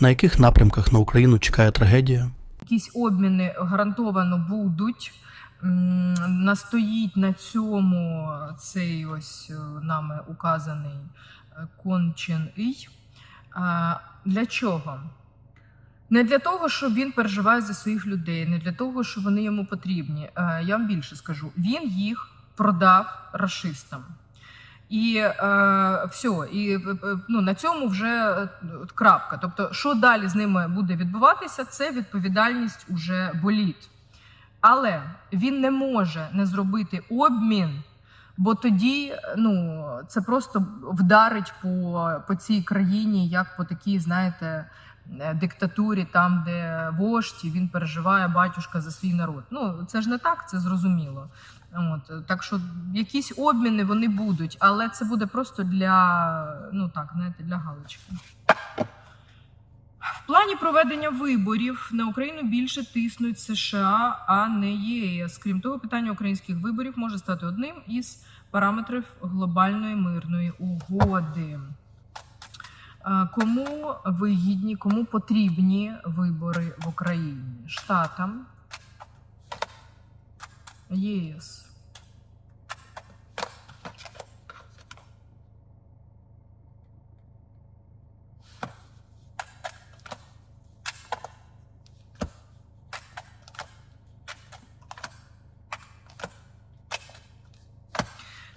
На яких напрямках на Україну чекає трагедія? якісь обміни гарантовано будуть. Настоїть на цьому цей ось е, нами указаний е, Кон Ій. Для чого? Не для того, що він переживає за своїх людей, не для того, що вони йому потрібні. Е, Я вам більше скажу: він їх продав расистам. І е, все, і е, е, ну, на цьому вже е, крапка. Тобто, що далі з ними буде відбуватися, це відповідальність уже боліт. Але він не може не зробити обмін, бо тоді ну, це просто вдарить по, по цій країні, як по такій, знаєте, диктатурі, там, де вождь, він переживає батюшка за свій народ. Ну, це ж не так, це зрозуміло. От, так що якісь обміни вони будуть, але це буде просто для, ну так, знаєте, для галочки. В плані проведення виборів на Україну більше тиснуть США, а не ЄС. Крім того, питання українських виборів може стати одним із параметрів глобальної мирної угоди. А, Кому вигідні, кому потрібні вибори в Україні? Штатам, ЄС.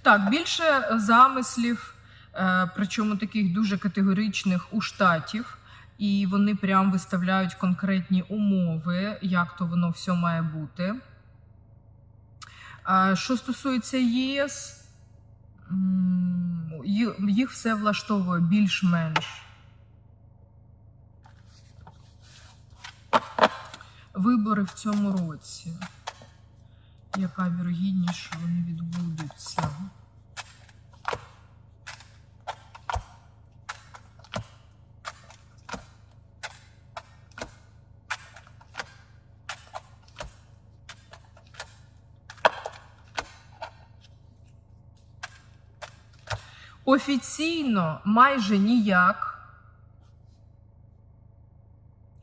Так, більше замислів, е, причому таких дуже категоричних у штатів, і вони прям виставляють конкретні умови, як то воно все має бути. Що стосується ЄС, їх все влаштовує більш-менш. Вибори в цьому році. Яка вірогідність, що вони відбудуться? Офіційно майже ніяк.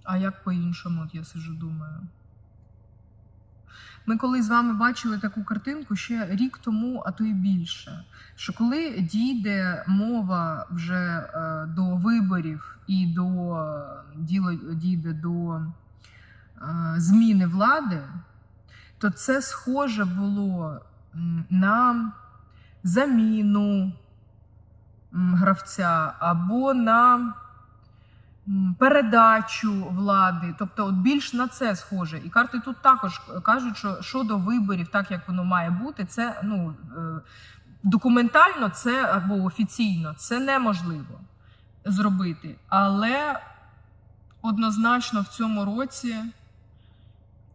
А як по-іншому, от я сижу думаю. Ми колись з вами бачили таку картинку ще рік тому, а то й більше. Що коли дійде мова вже е, до виборів і до діло дійде до е, зміни влади, то це схоже було на заміну гравця або на передачу влади, тобто от більш на це схоже. І карти тут також кажуть, що щодо виборів, так як воно має бути, це ну е, документально це або офіційно це неможливо зробити. Але однозначно в цьому році.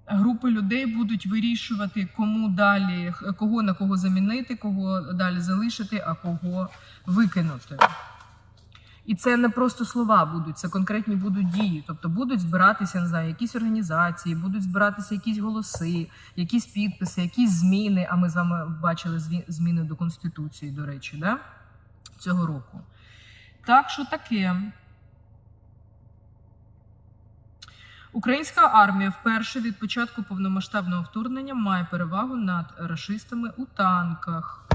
Групи людей будуть вирішувати, кому далі, кого на кого замінити, кого далі залишити, а кого викинути. І це не просто слова будуть, це конкретні будуть дії. Тобто будуть збиратися, не знаю, якісь організації, будуть збиратися якісь голоси, якісь підписи, якісь зміни. А ми з вами бачили зміни до Конституції, до речі, да? цього року. Так що таке. Українська армія вперше від початку повномасштабного вторгнення має перевагу над рашистами у танках.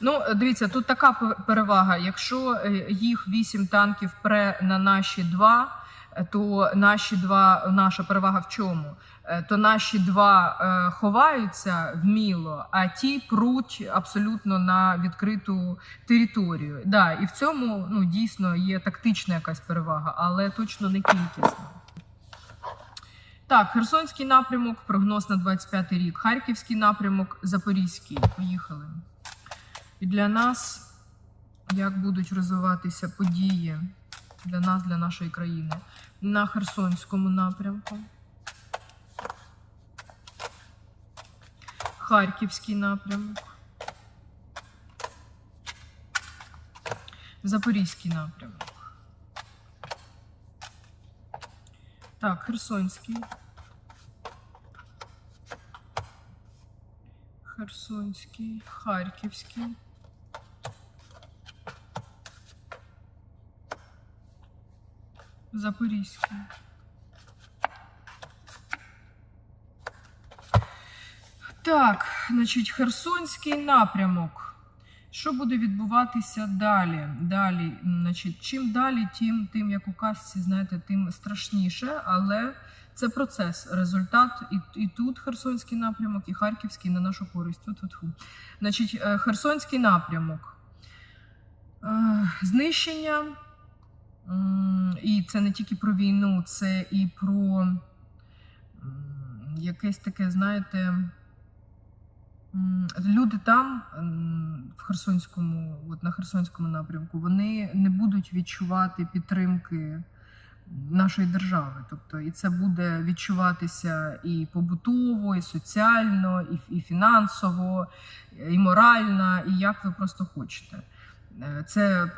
Ну, дивіться, тут така пе- перевага. Якщо е, їх вісім танків пре на наші два, е, то наші два, наша перевага в чому? Е, То наші два е, ховаються вміло, а ті пруть абсолютно на відкриту територію. Да, і в цьому ну, дійсно є тактична якась перевага, але точно не кількісна. Так, Херсонський напрямок, прогноз на 25 рік. Харківський напрямок, Запорізький. Поїхали. І для нас, як будуть розвиватися події для нас, для нашої країни на Херсонському напрямку, Харківський напрямок, Запорізький напрямок. Так, Херсонський. Херсонський, Харківський. Запорізький. Так, значить, Херсонський напрямок. Що буде відбуватися далі? Далі, значить, чим далі, тим, тим як у казці, знаєте, тим страшніше, але це процес, результат. І, і тут Херсонський напрямок, і Харківський на нашу користь. Тьфу-тьфу-тьфу. Значить, е, Херсонський напрямок. Е, Знищення. І це не тільки про війну, це і про якесь таке, знаєте. Люди там, в Херсонському, от на Херсонському напрямку, вони не будуть відчувати підтримки нашої держави. Тобто, і це буде відчуватися і побутово, і соціально, і, і фінансово, і морально, і як ви просто хочете. Е, Це е,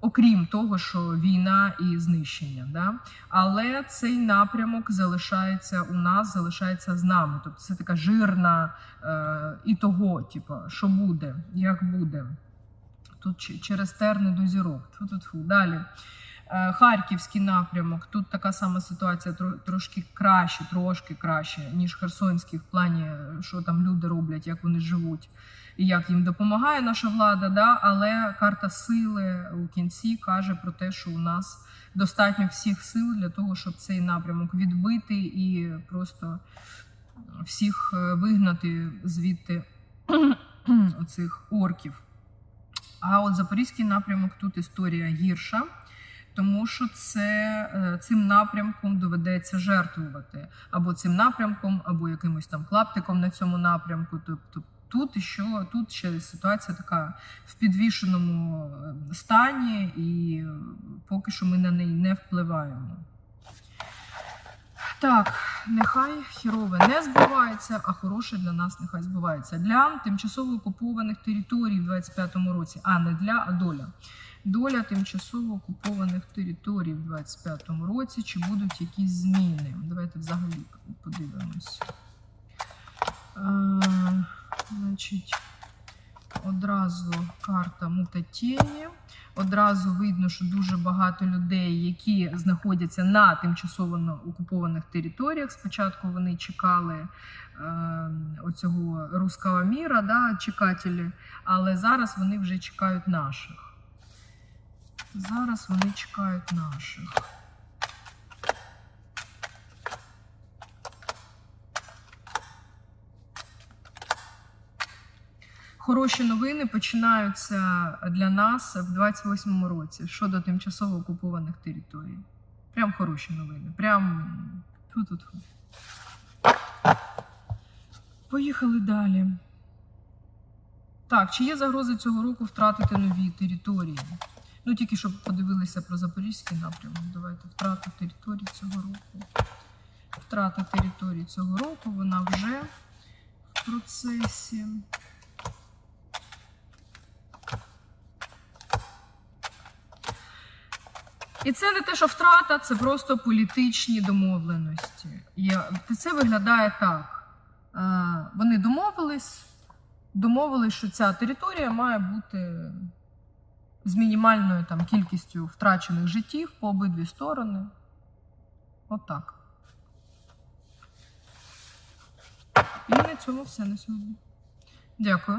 окрім того, що війна і знищення. Да? Але цей напрямок залишається у нас, залишається з нами. Тобто це така жирна е, і того, типу, що буде, як буде. Тут через терни до зірок. Тьфу-тьфу-тьфу. Далі. Е, Харківський напрямок. Тут така сама ситуація, трошки краще, трошки краще, ніж Херсонський, в плані, е, що там люди роблять, як вони живуть і як їм допомагає наша влада. Да? Але карта сили у кінці каже про те, що у нас достатньо всіх сил для того, щоб цей напрямок відбити і просто всіх е, вигнати звідти оцих орків. А от Запорізький напрямок тут історія гірша, тому що це е, цим напрямком доведеться жертвувати або цим напрямком, або якимось там клаптиком на цьому напрямку. Тобто тут що тут ще ситуація така в підвішеному е, стані, і е, поки що ми на неї не впливаємо. Так, нехай хірове не збувається, а хороше для нас нехай збувається. Для тимчасово окупованих територій в 25-му році, а не для, а доля. Доля тимчасово окупованих територій в 25-му році. Чи будуть якісь зміни? Давайте взагалі подивимось. Е, значить, одразу карта мутатєні. Одразу видно, що дуже багато людей, які знаходяться на тимчасово окупованих територіях. Спочатку вони чекали е, оцього руского міра, да, чекателі, але зараз вони вже чекають наших. Зараз вони чекають наших. Хороші новини починаються для нас в 28-му році щодо тимчасово окупованих територій. Прям хороші новини. Прям. Поїхали далі. Так, чи є загрози цього року втратити нові території? Ну, тільки щоб подивилися про Запорізький напрямок. Давайте втрата території цього року. Втрата території цього року, вона вже в процесі. І це не те, що втрата, це просто політичні домовленості. Я, це виглядає так. Е, Вони домовились, домовились, що ця територія має бути з мінімальною там, кількістю втрачених життів по обидві сторони. Отак. І на цьому все на сьогодні. Дякую.